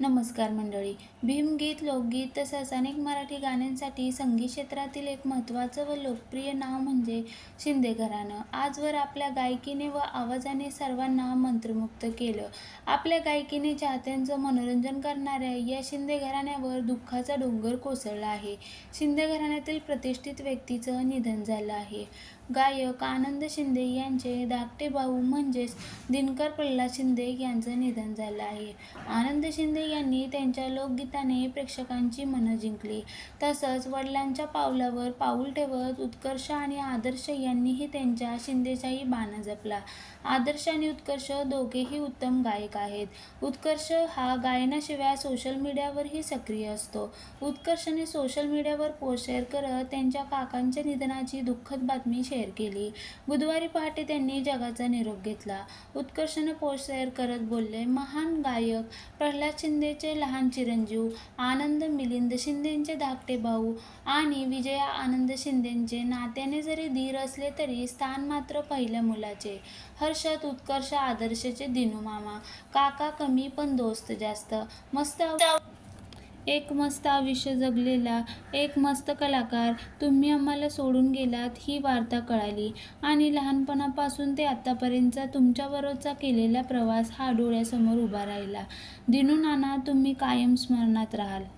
नमस्कार मंडळी. भीमगीत लोकगीत तसंच अनेक मराठी गाण्यांसाठी संगीत क्षेत्रातील एक महत्त्वाचं व लोकप्रिय नाव म्हणजे शिंदे घराणं. आजवर आपल्या गायकीने व आवाजाने सर्वांना मंत्रमुग्ध केलं. आपल्या गायकीने चाहत्यांचं मनोरंजन करणाऱ्या या शिंदे घराण्यावर दुःखाचा डोंगर कोसळला आहे. शिंदे घराण्यातील प्रतिष्ठित व्यक्तीचं निधन झालं आहे. गायक आनंद शिंदे यांचे धाकटे भाऊ म्हणजेच दिनकर प्रल्हाद शिंदे यांचं निधन झालं आहे. आनंद शिंदे यांनी त्यांच्या लोकगीताने प्रेक्षकांची मनं जिंकली. तसंच वडिलांच्या पावलावर पाऊल ठेवत उत्कर्ष आणि आदर्श यांनीही त्यांच्या शिंदेशाही बाणा जपला. आदर्श आणि उत्कर्ष दोघेही उत्तम गायक आहेत. उत्कर्ष हा गायनाशिवाय सोशल मीडियावरही सक्रिय असतो. उत्कर्षने सोशल मीडियावर पोस्ट शेअर करत त्यांच्या काकांच्या निधनाची दुःखद बातमी शेअर केली. बुधवारी पहाटे त्यांनी जगाचा निरोप घेतला. उत्कर्षने पोस्ट शेअर करत बोलले महान गायक प्रल्हाद शिंदेचे लहान चिरंजीव आनंद मिलिंद शिंदेंचे धाकटे भाऊ आणि विजया आनंद शिंदेंचे नात्याने जरी धीर असले तरी स्थान मात्र पहिल्या मुलाचे. हर्षत उत्कर्ष आदर्शचे दिनू मामा काका कमी पण दोस्त जास्त. मस्त एक मस्त आयुष्य जगलेला एक मस्त कलाकार तुम्ही आम्हाला सोडून गेलात ही वार्ता कळाली. आणि लहानपणापासून ते आत्तापर्यंतचा तुमच्याबरोबरचा केलेला प्रवास हा डोळ्यासमोर उभा राहिला. दिनू नाना तुम्ही कायम स्मरणात राहाल.